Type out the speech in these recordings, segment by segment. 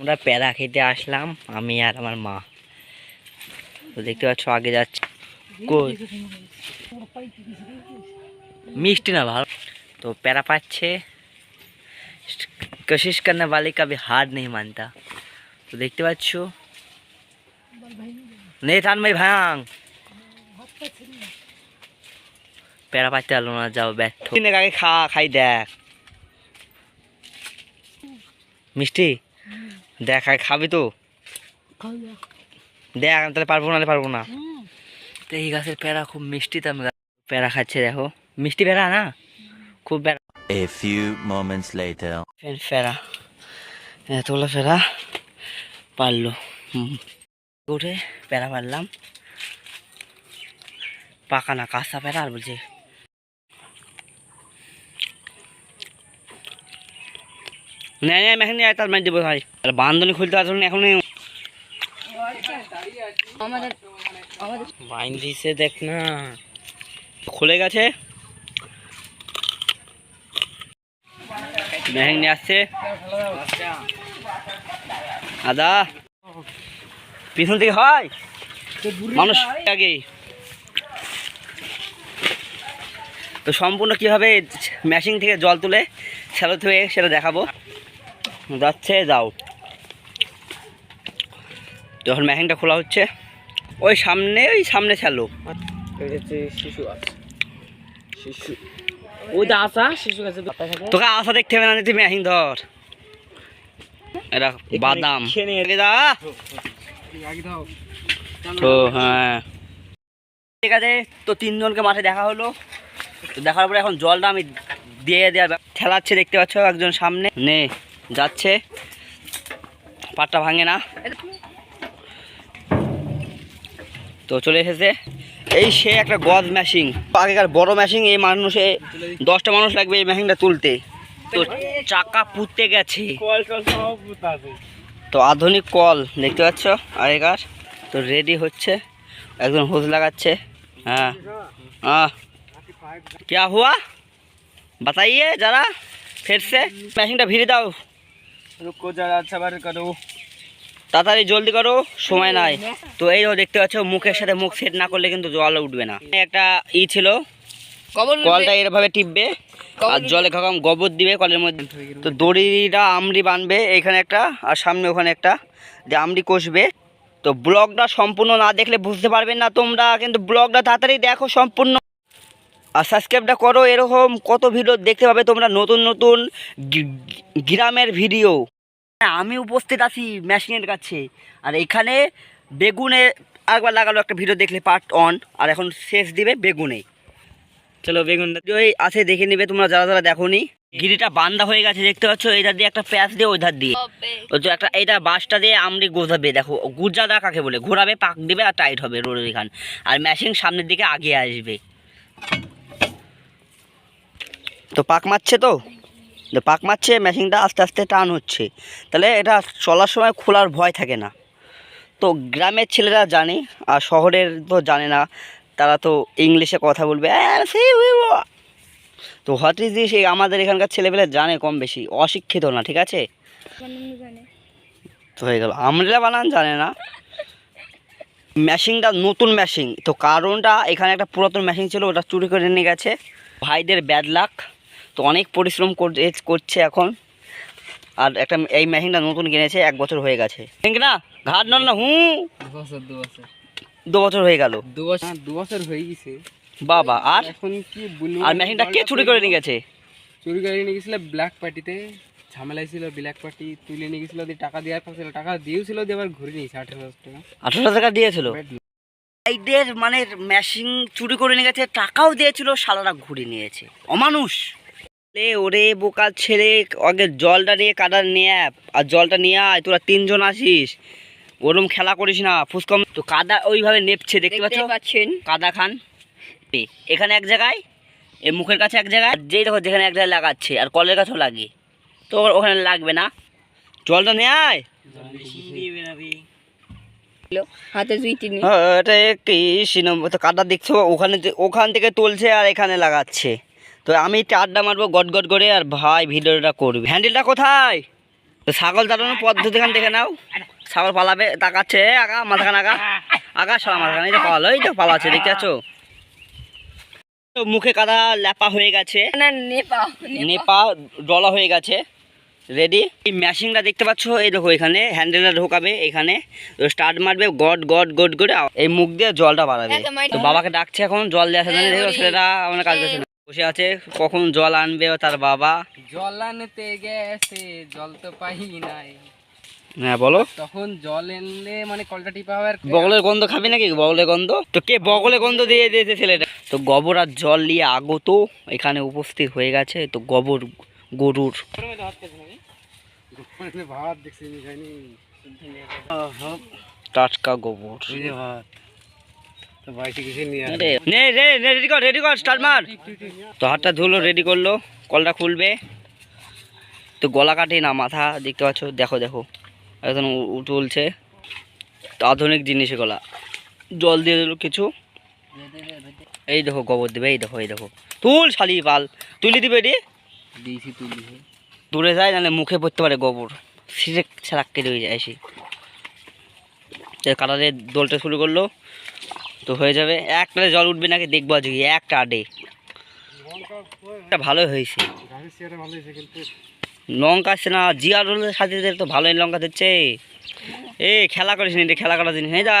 আমরা প্যারা খেতে আসলাম, আমি আর আমার মা। দেখতে পাচ্ছ আগে যাচ্ছে। মিষ্টি না ভালো। তো প্যারা পাচ্ছে। কোশিশ করने वाले कभी हार नहीं मानता तो देखते পাচ্ছ। নেথান ভাই ভাঙ। প্যারা পাচ্ছে আলো না, যাও ব্যর্থ। আগে খা, খাই দেখ। মিষ্টি? দেখ আগে খাবি তো। দেখ আমি তাহলে পারব না নাহলে পারব না। তো এই গাছের প্যারা খুব মিষ্টি তো আমি প্যারা খাচ্ছে দেখো। মিষ্টি প্যারা না? খুব প্যারা A few moments later. ফের এতগুলো ফেরা পারল। উঠে প্যারা পারলাম। পাকা না কাঁচা প্যারা আর বলছে নেই নেই মেখানে তার মার দেবো ভাই। আর বান্ধনি খুলতে পারছ না এখন বাইন দিছে দেখ না। খুলে গেছে। মেহেং নিয়ে আসছে। আদা। পিছন থেকে হয়। মানুষ আগে। তো সম্পূর্ণ কীভাবে মেশিন থেকে জল তুলে শ্যালো থেকে সেটা দেখাবো। যাচ্ছে যাও। যখন মেশিনটা খোলা হচ্ছে ওই সামনে ওই সামনে শ্যালো শিশু শিশু। ওইটা আসা শিশু কাছে তোকে আশা দেখতে হবে না তুই মেশিন ধর। এটা বাদাম। তো হ্যাঁ। ঠিক আছে তো তিনজনকে মাঠে দেখা হলো। দেখার পরে এখন জলটা আমি দিয়ে দেওয়ার ঠেলাচ্ছে দেখতে পাচ্ছ একজন সামনে। নে। যাচ্ছে পাটটা ভাঙে না তো চলে এসেছে এই সে একটা গজ ম্যাশিং আগেকার বড় ম্যাশিং এই মানুষে দশটা মানুষ লাগবে এই ম্যাশিংটা তুলতে তো চাকা পুঁততে গেছে কল টল সব আছে তো আধুনিক কল দেখতে পাচ্ছ আগেকার তো রেডি হচ্ছে একজন হোজ লাগাচ্ছে হ্যাঁ हाँ क्या हुआ बताइए जरा फिर से মেশিনটা ভিড়ে দাও রুকো যারা আচ্ছা বার করো। তাড়াতাড়ি জলদি করো সময় নাই। তো এই দেখো দেখতে পাচ্ছ মুখের সাথে মুখ সেট না করলে কিন্তু জল উঠবে না। একটা ই ছিল কলটা এরভাবে টিপবে আর জলে খাকাম গোবর দিবে কলের মধ্যে। তো দড়িটা আমড়ি বানবে এখানে একটা আর সামনে ওখানে একটা যে আমড়ি কষবে। তো ব্লগটা সম্পূর্ণ না দেখলে বুঝতে পারবেন না তোমরা কিন্তু ব্লগটা তাড়াতাড়ি দেখো সম্পূর্ণ। আর সাবস্ক্রাইবটা করো এরকম কত ভিডিও দেখতে পাবে তোমরা নতুন নতুন গ্রামের ভিডিও হ্যাঁ, আমি উপস্থিত আছি মেশিনের কাছে। আর এখানে বেগুনে একবার লাগালো একটা ভিডিও দেখলে পার্ট অন আর এখন শেষ দিবে বেগুনে। চলো বেগুন ওই আছে দেখে নিবে তোমরা যারা যারা দেখোনি। গিরিটা বান্দা হয়ে গেছে দেখতে পাচ্ছ? এইধার দিয়ে একটা প্যাঁচ দিয়ে ওইধার দিয়ে। ওই তো একটা এইটা বাসটা দিয়ে আমরি গোজাবে দেখো। গুজাদা কাকে বলে? ঘোরাবে পাক দিবে আর টাইট হবে রোডের এখান। আর মেশিন সামনের দিকে আগিয়ে আসবে। তো পাক মারছে তো? পাক মারছে, মেশিনটা আস্তে আস্তে টান হচ্ছে। তাহলে এটা চলার সময় খোলার ভয় থাকে না। তো গ্রামের ছেলেরা জানে, আর শহরের তো জানে না। তারা তো ইংলিশে কথা বলবে। তো হোয়াট ইজ দিস এই আমাদের এখানকার ছেলেপেলে জানে কম বেশি, অশিক্ষিত না, ঠিক আছে? তো হয়ে গেল। আমরা বানান জানে না। মেশিনটা নতুন মেশিন, তো কারণটা এখানে একটা পুরাতন মেশিন ছিল, ওটা চুরি করে নিয়ে গেছে। ভাইদের ব্যাড লাক তো অনেক পরিশ্রম কর- করছে এখন। আর একটা এই মেশিনটা নতুন কিনেছে এক বছর হয়ে গেছে। না? ঘাট নন না হুঁ? দু বছর দু বছর দু বছর হয়ে গেল। দু বছর দু বছর হয়ে গেছে। বাবা আর? এখন কি আর মেশিনটা কে চুরি করে নিয়ে গেছে? চুরি করে নিয়ে গেছিল ব্ল্যাক পার্টিতে। ঝামেলা ছিল ব্ল্যাক পার্টি তুলে নিয়ে গেছিল দিয়ে টাকা দেওয়ার পাচ্ছিল টাকা দিয়েছিল দিয়ে আবার ঘুরে নিয়েছে আঠেরো হাজার টাকা। আঠারো টাকা দিয়েছিল? মানে মেশিন চুরি করে নিয়ে গেছে টাকাও দিয়েছিল শালারা ঘুরে নিয়েছে। অমানুষ। লে ওরে বোকা ছেলে আগে জলটা নিয়ে কাদার নিয়ে আর জলটা নিয়ে আয় তোরা তিনজন আসিস ওরম খেলা করিস না ফুসকম তো কাদা ওইভাবে নেপছে দেখতে পাচ্ছ? পাচ্ছেন। কাদা খান। এখানে এক জায়গায় এ মুখের কাছে এক জায়গায় আর যেই দেখো যেখানে এক জায়গায় লাগাচ্ছে আর কলের কাছেও লাগে তো ওখানে লাগবে না। জলটা নিয়ে আয়। হাতে তো কাদা দেখছ? ওখানে যে- ওখান থেকে তুলছে আর এখানে লাগাচ্ছে। তো আমি একটু আড্ডা মারবো গট গট করে আর ভাই ভিডিওটা করবি। হ্যান্ডেলটা কোথায়? তো তো ছাগল তাড়ানোর পদ্ধতি খান দেখে নাও। ছাগল পালাবে তাকাচ্ছে আগা মাথাখান আগা। আগা সব মাথাখান এই যে পালালো এই তো পালাচ্ছে দেখতে তো মুখে কাদা ল্যাপা হয়ে গেছে। নেপা ডলা হয়ে গেছে। রেডি এই ম্যাশিংটা দেখতে পাচ্ছ? এই দেখো এখানে হ্যান্ডেলটা ঢোকাবে এখানে। স্টার্ট মারবে গড গড গড করে এই মুখ দিয়ে জলটা বাড়াবে। তো বাবাকে ডাকছে এখন জল দিয়ে আসে হ্যাঁ, ছেলেটা আমার কাজ করছে না। বসে আছে কখন জল আনবে তার বাবা? জল আনতে গেছে জল তো পাই নাই। হ্যাঁ বলো। তখন জল এনলে মানে কলটা টিপা হবে বগলের গন্ধ খাবি নাকি? বগলের গন্ধ? তো কে বগলের গন্ধ দিয়ে দিয়েছে ছেলেটা? তো গোবর আর জল নিয়ে আগত এখানে উপস্থিত হয়ে গেছে তো গোবর গরুর। টাটকা গোবর এই যে ভাত তো বাড়িতে কিছু নিয়ে নে নে রে রেডি কর রেডি কর স্টার্ট মার। তো হাতটা ধুলো রেডি করল কলটা খুলবে। তো গলা কাটে না মাথা দেখতে পাচ্ছ দেখো দেখো। একদম উঠলছে তো আধুনিক জিনিস গলা। জল দিয়ে দিল কিছু। এই দেখো গোবর দেবে এই দেখো এই দেখো। তুল শালি পাল তুলি দিবে রে দিয়েছি তুলি দূরে যায় নাহলে মুখে পড়তে পারে গোবর। সিরেক ছাড়াক কেটে হয়ে যায় তো কাটারে দোলটা শুরু করল। তো হয়ে যাবে। একটা জল উঠবে নাকি দেখব আজকে, একটা আডে ভালো হয়েছে। লঙ্কা আসছে না জিয়া রোলের সাথে তো ভালোই লঙ্কা দিচ্ছে। এ, খেলা করিস নি খেলা করার দিন। হ্যাঁ যা।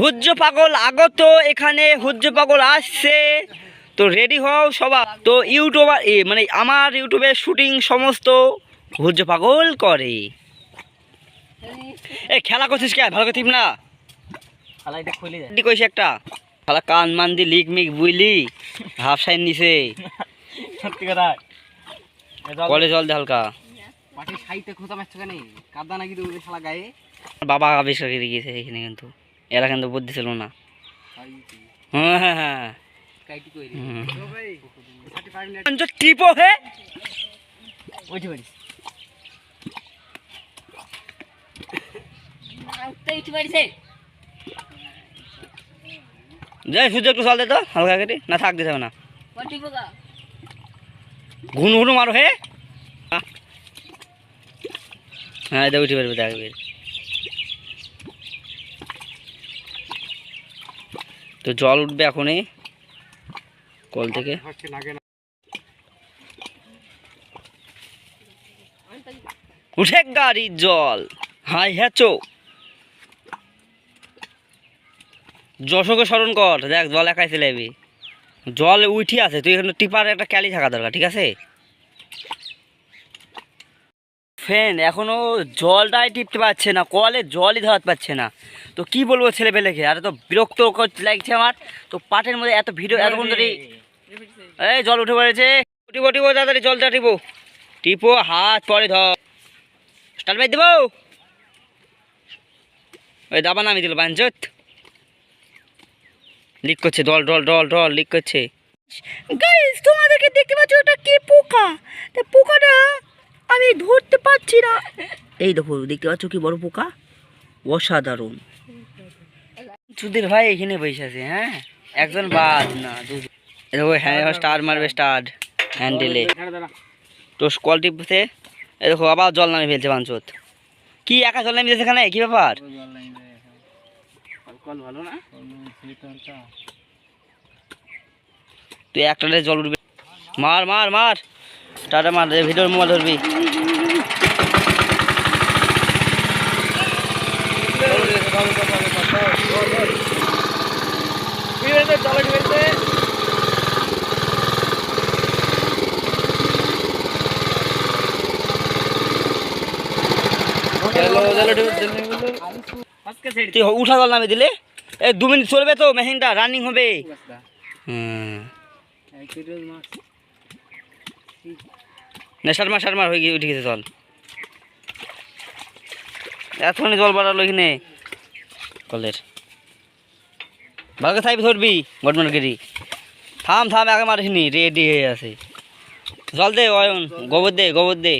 হুজ্জ পাগল, আগত, এখানে হুজ্জ পাগল আসছে। তো রেডি হও সবাই। তো ইউটিউবার, এ মানে আমার ইউটিউবে শুটিং সমস্ত হুজ্জ পাগল করে। এ, খেলা করছিস কে? ভালো করছিস না? খালাইটা খুলে যায়। কইছে একটা খালা কান মান দি লিক মিক বুইলি হাফ সাইন নিছে। সত্যি কথা। কলে জল দে হালকা। মাটি সাইতে খোঁজা মারছ কেন? কাদা নাকি তো শালা গায়ে? বাবা আবিষ্কার করে গিয়েছে এখানে কিন্তু। এরা কিন্তু বুদ্ধি ছিল না। হ্যাঁ টিপো হে! উঠতে উঠতে বাড়ি। যাই সূর্য একটু দে তো হালকা করে। না থাক দিতে হবে না। ঘুন ঘুন মারো হে। হ্যাঁ এটা উঠে পারবে দেখবে তো জল উঠবে এখনই কল থেকে। উঠে গাড়ির জল। হাই হ্যাচো যশোকে স্মরণ কর। দেখ জল একাই যাবি জল উঠি আছে তুই এখানে টিপার একটা ক্যালি থাকা দরকার ঠিক আছে? ফ্রেন্ড এখনও জলটাই টিপতে পারছে না কলে জলই ধরাতে পারছে না। তো কি বলব ছেলে পেলেকে আর তো বিরক্ত লাগছে আমার। তো পাটের মধ্যে এত ভিডিও এতক্ষণ ধরে এই জল উঠে পড়েছে। টিপো টিপো তাড়াতাড়ি জলটা টিপো। টিপো হাত পরে ধর। স্টার্ট মাই দেবো ওই দাবা নামিয়ে দিল বাঞ্চত। লিক করছে doll doll doll doll leak করছে। গাইস তোমাদেরকে দেখতে পাচ্ছ ওটা কি পোকা? তা পোকাটা আমি ধরতে পারছি না। এই দেখো দেখতে পাচ্ছ কি বড় পোকা? অসাধারণ। সুধীর ভাই এখানে বসে আছে হ্যাঁ? একজন বাদ না দেখো হ্যাঁ স্টার মারবে স্টার হ্যান্ডেলে তো কল টিপতে দেখো আবার জল নামে ফেলছে বাঞ্চত। কি একা জল নামে এখানে? কি ব্যাপার? কল ভালো না? তুই একটাতে জল উঠবে। মার মার মার। টাটা মার ভিডিওর মোবাইল ধরবি। তুই উঠা জল নামে দিলে? এই দু মিনিট চলবে তো মেশিনটা রানিং হবে। হুম। না শর্মা শর্মা হয়ে গিয়ে উঠে গেছে জল। এতক্ষণে জল বাড়ালো এখানে কলের। ভালো থাকবি ধরবি গডমানগিরি থাম থাম আগে মারিসনি রেডি হয়ে আছে। জল দে অয়ন গোবর দে গোবর দে।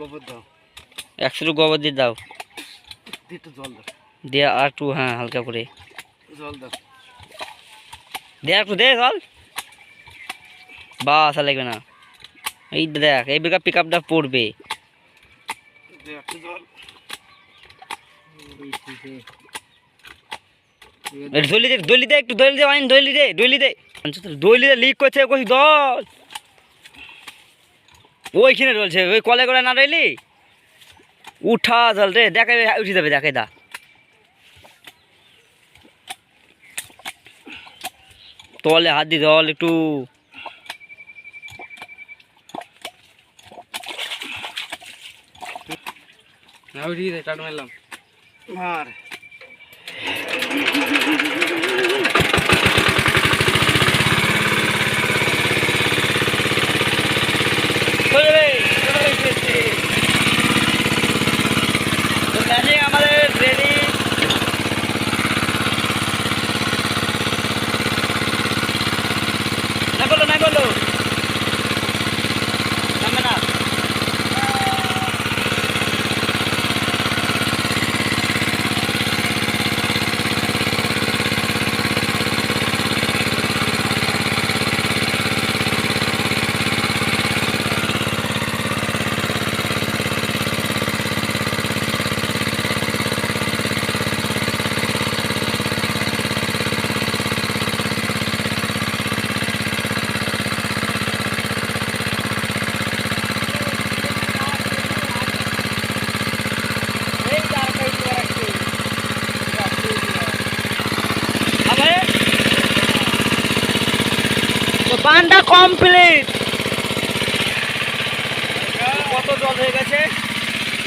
গোবর দাও। একশো গোবর দিয়ে দাও। একটু দিয়ে আর একটু হ্যাঁ হালকা করে। জল দাও। একটু দে জল। বাস আর লাগবে না। এই দেখ এই বেকার পিক আপটা পড়বে দলি দে দলি দে একটু দলি দে আইন দলি দে দলি দে। দলি দে লিক করছে কই দল? ওইখানে রয়েছে ওই কলে করে না রইলি? উঠা জল রে দেখে উঠে যাবে দেখে দা তলে হাত দি জল একটু না ঠিক আছে টাট মারলাম আর চলে যাবে, চলে যাবে, চলে যাবে। তো ম্যাজিক আমাদের রেডি না করল না করল নামবে না হবে তো বানটা কমপ্লিট। কত জল হয়ে গেছে?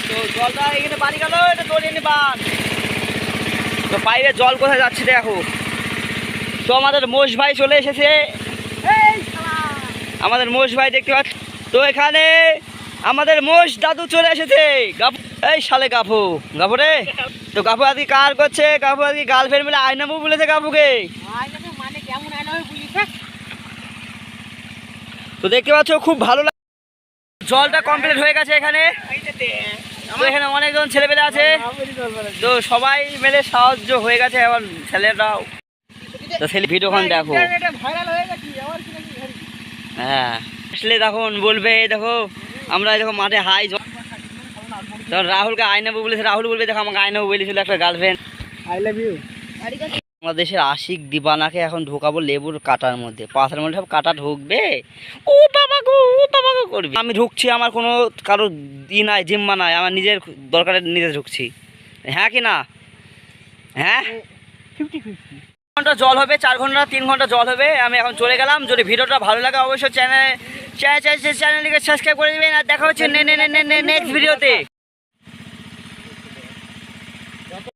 তো জলটা এখানে বাড়ি গেল এটা দড়িয়ে নি বান। তো পাইপের জল কোথায় যাচ্ছে দেখো। তো আমাদের মোষ ভাই চলে এসেছে। আমাদের মোষ ভাই দেখতে পাচ্ছ তো এখানে আমাদের মোষ দাদু চলে এসেছে। গাফ- এই সালে গাফু গাফু রে। তো গাফু আজকে কার করছে? গাফু আজকে গার্লফ্রেন্ড মিলে আয়নাবু বলেছে গাফুকে তো দেখতে পাচ্ছ খুব ভালো লাগে জলটা কমপ্লিট হয়ে গেছে এখানে। তো এখানে অনেকজন ছেলেপেলে আছে। তো সবাই মিলে সাহায্য হয়ে গেছে এবার ছেলেরাও। তো ছেলে ভিডিওখন দেখো। হ্যাঁ। আসলে তখন বলবে দেখো আমরা দেখো মাঠে হাই জ- তখন রাহুলকে আয়নাবু বলেছে রাহুল বলবে দেখো আমাকে আয়নাবু বলেছিল একটা গার্লফ্রেন্ড আই লাভ ইউ বাংলাদেশের আশিক দিবানাকে এখন ঢোকাবো লেবুর কাটার মধ্যে। পাথার মধ্যে সব কাটা ঢুকবে? ও বাবা গো ও বাবা গো করবে। আমি ঢুকছি আমার কোনো কারও ই নাই জিম্মা নাই আমার নিজের দরকারে নিজে ঢুকছি। হ্যাঁ কি না? হ্যাঁ? Fifty fifty. ঘণ্টা জল হবে চার ঘণ্টা তিন ঘণ্টা জল হবে আমি এখন চলে গেলাম। যদি ভিডিওটা ভালো লাগে অবশ্যই চ্যানেল চ্যানেল চ্যানেলটিকে সাবস্ক্রাইব করে দেবেন আর দেখা হচ্ছে নেক্সট ভিডিওতে